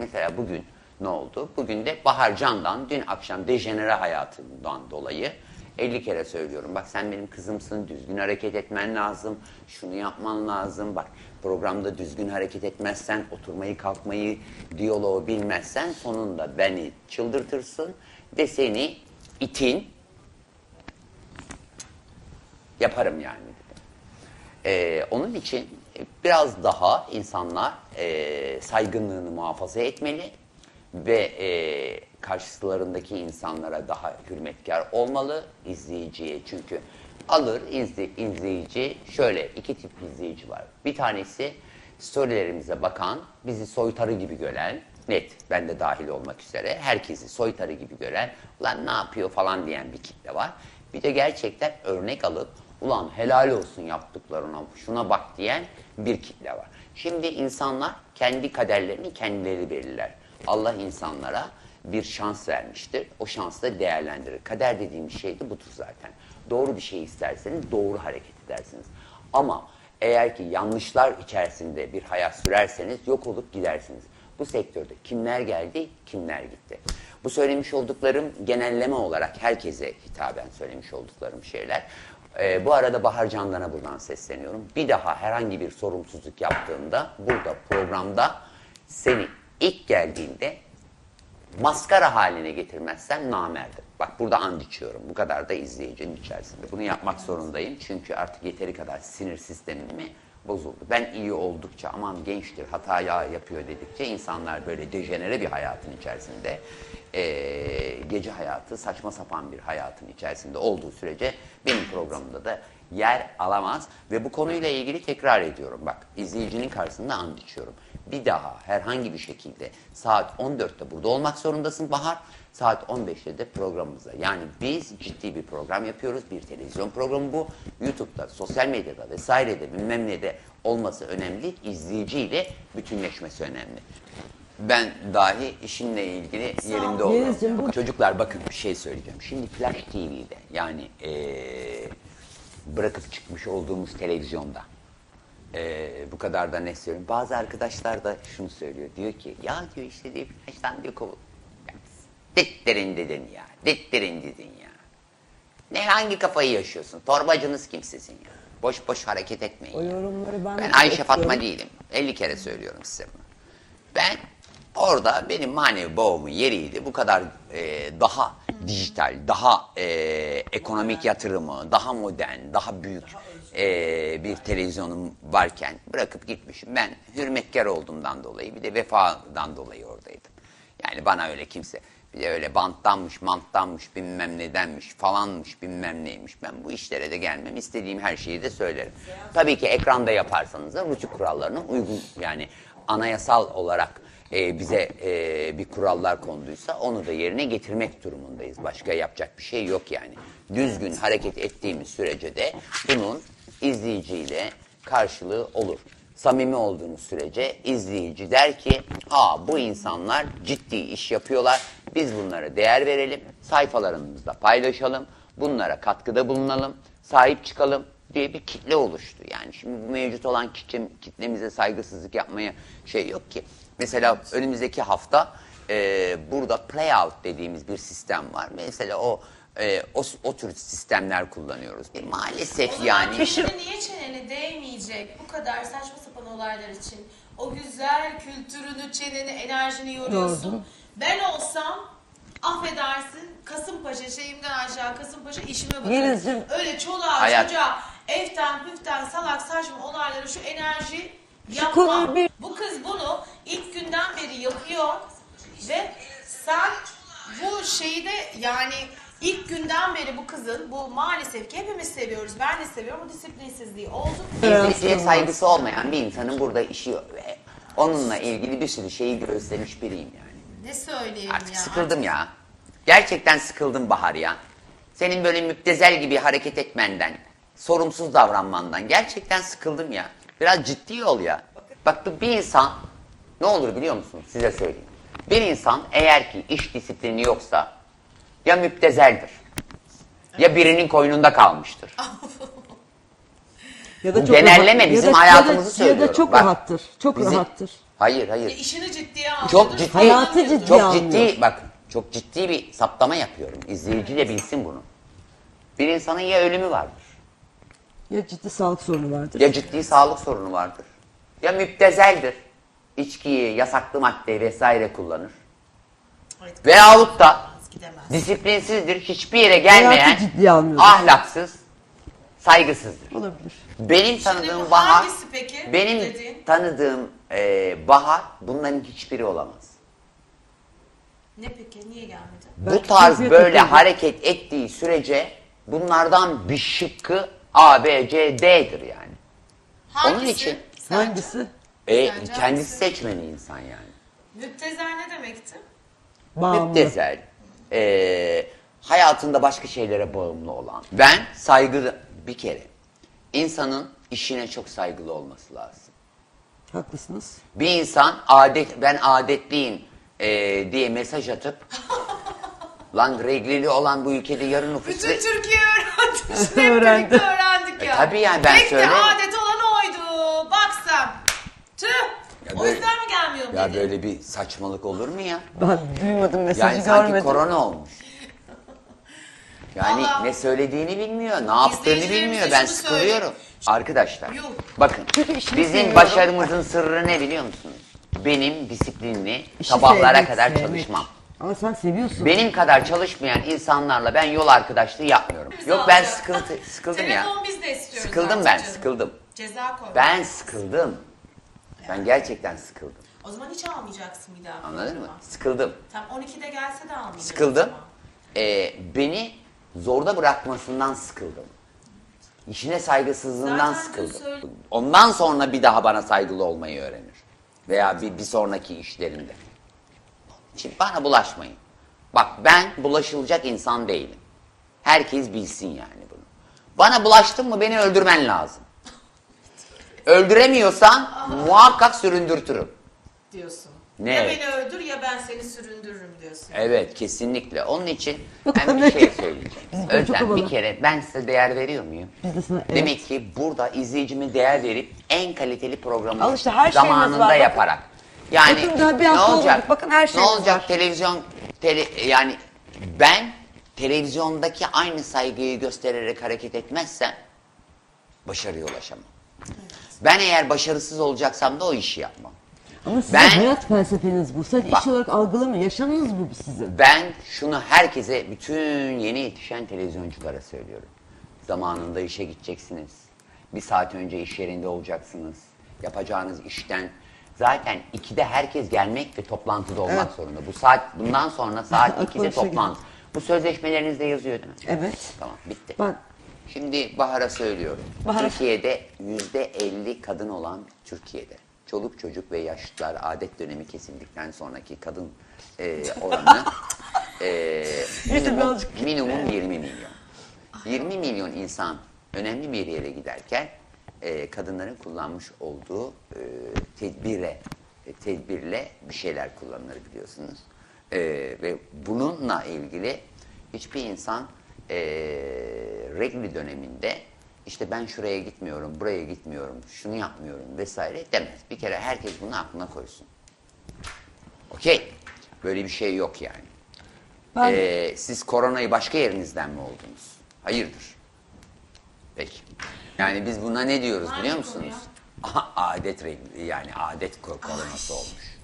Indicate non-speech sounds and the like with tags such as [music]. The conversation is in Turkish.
mesela bugün ne oldu? Bugün de Bahar Can'dan dün akşam dejenere hayatından dolayı 50 kere söylüyorum. Bak sen benim kızımsın, düzgün hareket etmen lazım, şunu yapman lazım. Bak programda düzgün hareket etmezsen, oturmayı kalkmayı, diyaloğu bilmezsen sonunda beni çıldırtırsın ve seni itin yaparım yani. Ee, onun için biraz daha insanlar e, saygınlığını muhafaza etmeli ve e, karşılarındaki insanlara daha hürmetkar olmalı izleyiciye çünkü alır izle, izleyici şöyle iki tip izleyici var. Bir tanesi storylerimize bakan, bizi soytarı gibi gören, net ben de dahil olmak üzere herkesi soytarı gibi gören, ulan ne yapıyor falan diyen bir kitle var. Bir de gerçekten örnek alıp ulan helal olsun yaptıklarına şuna bak diyen bir kitle var. Şimdi insanlar kendi kaderlerini kendileri belirler. Allah insanlara bir şans vermiştir. O şansı da değerlendirir. Kader dediğimiz şey de budur zaten. Doğru bir şey isterseniz doğru hareket edersiniz. Ama eğer ki yanlışlar içerisinde bir hayat sürerseniz yok olup gidersiniz. Bu sektörde kimler geldi, kimler gitti. Bu söylemiş olduklarım genelleme olarak herkese hitaben söylemiş olduklarım şeyler. Ee, bu arada Bahar Candan'a buradan sesleniyorum. Bir daha herhangi bir sorumsuzluk yaptığında burada programda seni ilk geldiğinde maskara haline getirmezsen namerdim. Bak burada and içiyorum. Bu kadar da izleyicinin içerisinde. Bunu yapmak zorundayım. Çünkü artık yeteri kadar sinir sistemimi bozuldu. Ben iyi oldukça aman gençtir hata ya yapıyor dedikçe insanlar böyle dejenere bir hayatın içerisinde eee, gece hayatı saçma sapan bir hayatın içerisinde olduğu sürece benim programımda da yer alamaz ve bu konuyla ilgili tekrar ediyorum. Bak izleyicinin karşısında and içiyorum. Bir daha herhangi bir şekilde saat 14'te burada olmak zorundasın Bahar. Saat 15'te de programımıza. Yani biz ciddi bir program yapıyoruz. Bir televizyon programı bu. YouTube'da, sosyal medyada vesairede bilmem ne de olması önemli. İzleyiciyle bütünleşmesi önemli. Ben dahi işimle ilgili yerimde bu- Çocuklar bakın bir şey söyleyeceğim. Şimdi Flash TV'de yani eee, bırakıp çıkmış olduğumuz televizyonda ee, bu kadar da ne söylüyorum. Bazı arkadaşlar da şunu söylüyor. Diyor ki ya diyor işte diyor Flaş'tan diyor kovul. Ya, Dittirin dedin ya. Dittirin dedin ya. Ne hangi kafayı yaşıyorsun? Torbacınız kimsesin ya. Boş boş hareket etmeyin. O yorumları ben, Ben Ayşe Fatma okuyorum. değilim. 50 kere söylüyorum size bunu. Ben orada benim manevi babamın yeriydi. Bu kadar e, daha dijital, daha e, ekonomik yatırımı, daha modern, daha büyük e, bir televizyonum varken bırakıp gitmişim. Ben hürmetkar olduğumdan dolayı bir de vefadan dolayı oradaydım. Yani bana öyle kimse bir de öyle banttanmış, manttanmış, bilmem nedenmiş, falanmış, bilmem neymiş. Ben bu işlere de gelmem. istediğim her şeyi de söylerim. Tabii ki ekranda yaparsanız da rütük kurallarına uygun yani anayasal olarak e, bize e, bir kurallar konduysa onu da yerine getirmek durumundayız. Başka yapacak bir şey yok yani. Düzgün hareket ettiğimiz sürece de bunun izleyiciyle karşılığı olur samimi olduğunuz sürece izleyici der ki ha bu insanlar ciddi iş yapıyorlar biz bunlara değer verelim sayfalarımızda paylaşalım bunlara katkıda bulunalım sahip çıkalım diye bir kitle oluştu. Yani şimdi bu mevcut olan kitle, kitlemize saygısızlık yapmaya şey yok ki. Mesela önümüzdeki hafta e, burada playout dediğimiz bir sistem var. Mesela o e, o, o tür sistemler kullanıyoruz. E, maalesef O yani. kimse niye çeneni değmeyecek bu kadar saçma sapan olaylar için? O güzel kültürünü, çeneni, enerjini yoruyorsun. Doğru. Ben olsam affedersin Kasımpaşa şeyimden aşağı Kasımpaşa işime bakarım. Öyle çoluğa Hayat- çocuğa evden püften salak saçma olayları şu enerji Şu yapma. konuyu bir- Bu kız bunu ilk günden beri yapıyor ve sen bu şeyi de yani ilk beri bu maalesef ki hepimiz seviyoruz. Ben de seviyorum. Bu disiplinsizliği oldu. İzleyiciye saygısı olmayan bir insanın burada işi. Ve onunla ilgili bir sürü şeyi göstermiş biriyim yani. Ne söyleyeyim Artık ya. sıkıldım ya. Gerçekten sıkıldım Bahar ya. Senin böyle müptezel gibi hareket etmenden, sorumsuz davranmandan gerçekten sıkıldım ya. Biraz ciddi ol ya. Bak bu bir insan ne olur biliyor musun? Size söyleyeyim. Bir insan eğer ki iş disiplini yoksa ya müptezeldir ya birinin koynunda kalmıştır. Ya da Bu genelleme rahat- bizim ya da- hayatımızı ya da, söylüyorum. Ya da çok Bak, rahattır. Çok bizim- rahattır. Hayır Ya hayır. işini ciddiye alıyordur. Çok ciddi. Hayatı ciddiye Çok almıyor. ciddi bak çok ciddi bir saptama yapıyorum. İzleyici de bilsin bunu. Bir insanın ya ölümü vardır. Ya ciddi sağlık sorunu vardır. Ya ciddi sağlık sorunu vardır. Ya müptezeldir. İçkiyi, yasaklı madde vesaire kullanır. Evet, Veyahut da gidemez. disiplinsizdir, hiçbir yere gelmeyen, Hayatı ciddiye ahlaksız, saygısızdır. Olabilir. Benim tanıdığım bu Bahar, hangisi peki benim dediğin? tanıdığım e, Bahar bunların hiçbiri olamaz. Ne peki? Niye gelmedi? Bu Belki tarz keyfiyet böyle yapıyordur. hareket ettiği sürece bunlardan bir şıkkı A, B, C, D'dir yani. Hangisi? Onun için Sence? Hangisi? E, kendisi hangisi? seçmeni insan yani. Müptezel ne demekti? Bağımlı. Müptezel, e, hayatında başka şeylere bağımlı olan. Ben saygılı, bir kere insanın işine çok saygılı olması lazım. Haklısınız. Bir insan adet ben adetliyim e, diye mesaj atıp lan reglili olan bu ülkede yarı nüfus Bütün Türkiye [laughs] öğrendi. Öğrendik E, ya. tabii yani ben de söyleyeyim. adet olan oydu. Bak sen. Tüh. Ya o böyle- yüzden gelmiyor ya dedi? böyle bir saçmalık olur mu ya? Ben duymadım mesajı Yani sanki görmedim. korona olmuş. Yani Vallahi- ne söylediğini bilmiyor, ne yaptığını İzleyicilerimize bilmiyor. Ben şunu sıkılıyorum. Arkadaşlar, Yuh. bakın işini bizim seviyorum. başarımızın sırrı ne biliyor musunuz? Benim disiplinli, İşi sabahlara sevmek, kadar sevmek. çalışmam. Ama sen seviyorsun. Benim kadar çalışmayan insanlarla ben yol arkadaşlığı yapmıyorum. Biz Yok ben sıkıldı, sıkıldım ya. Telefon biz de istiyoruz. Sıkıldım artık ben, canım. sıkıldım. Ceza koy. Ben sıkıldım. Ben gerçekten sıkıldım. O zaman hiç almayacaksın bir daha. Anladın mı? Sıkıldım. Tam 12'de gelse de almayacağım. Sıkıldım. Ee, beni zorda bırakmasından sıkıldım. İşine saygısızlığından Zaten sıkıldım. söyle- Ondan sonra bir daha bana saygılı olmayı öğrenir. Veya bir, bir sonraki işlerinde. Şimdi bana bulaşmayın. Bak ben bulaşılacak insan değilim. Herkes bilsin yani bunu. Bana bulaştın mı beni öldürmen lazım. Öldüremiyorsan muhakkak süründürtürüm. Diyorsun. Ne? Ya beni öldür ya ben seni süründürürüm diyorsun. Evet kesinlikle. Onun için ben bir şey söyleyeceğim. Özlem bir kere ben size değer veriyor muyum? Biz de sana- evet. Demek ki burada izleyicime değer verip en kaliteli programı Al işte her şeyimiz zamanında var, bakın. yaparak. Yani Bakın daha bir ne hafta olacak? Bakın her Ne şeyimiz olacak var. televizyon tele, yani ben televizyondaki aynı saygıyı göstererek hareket etmezsem başarıya ulaşamam. Ben eğer başarısız olacaksam da o işi yapmam. Ama sizin Ben- hayat felsefeniz bu. Sadece Bak. iş olarak algılamıyor. Yaşamınız bu sizin. Ben şunu herkese, bütün yeni yetişen televizyonculara söylüyorum. Zamanında işe gideceksiniz. Bir saat önce iş yerinde olacaksınız. Yapacağınız işten zaten 2'de herkes gelmek ve toplantıda olmak Evet. zorunda. Bu saat bundan sonra saat [laughs] Aklıma 2'de bir şey toplantı. Bu sözleşmelerinizde yazıyor değil mi? Evet. Tamam bitti. Ben Şimdi Bahar'a söylüyorum. Bahar'a- Türkiye'de yüzde 50 kadın olan Türkiye'de çoluk çocuk ve yaşlılar adet dönemi kesildikten sonraki kadın e, oranı e, minimum, minimum 20 milyon. 20 milyon insan önemli bir yere giderken e, kadınların kullanmış olduğu e, tedbire e, tedbirle bir şeyler kullanılır biliyorsunuz. E, ve bununla ilgili hiçbir insan e, regli döneminde işte ben şuraya gitmiyorum, buraya gitmiyorum, şunu yapmıyorum vesaire demez. Bir kere herkes bunu aklına koysun. Okey. Böyle bir şey yok yani. Ben- Ee, siz koronayı başka yerinizden mi oldunuz? Hayırdır. Peki. Yani biz buna ne diyoruz biliyor musunuz? adet yani adet ko- koronası olmuş.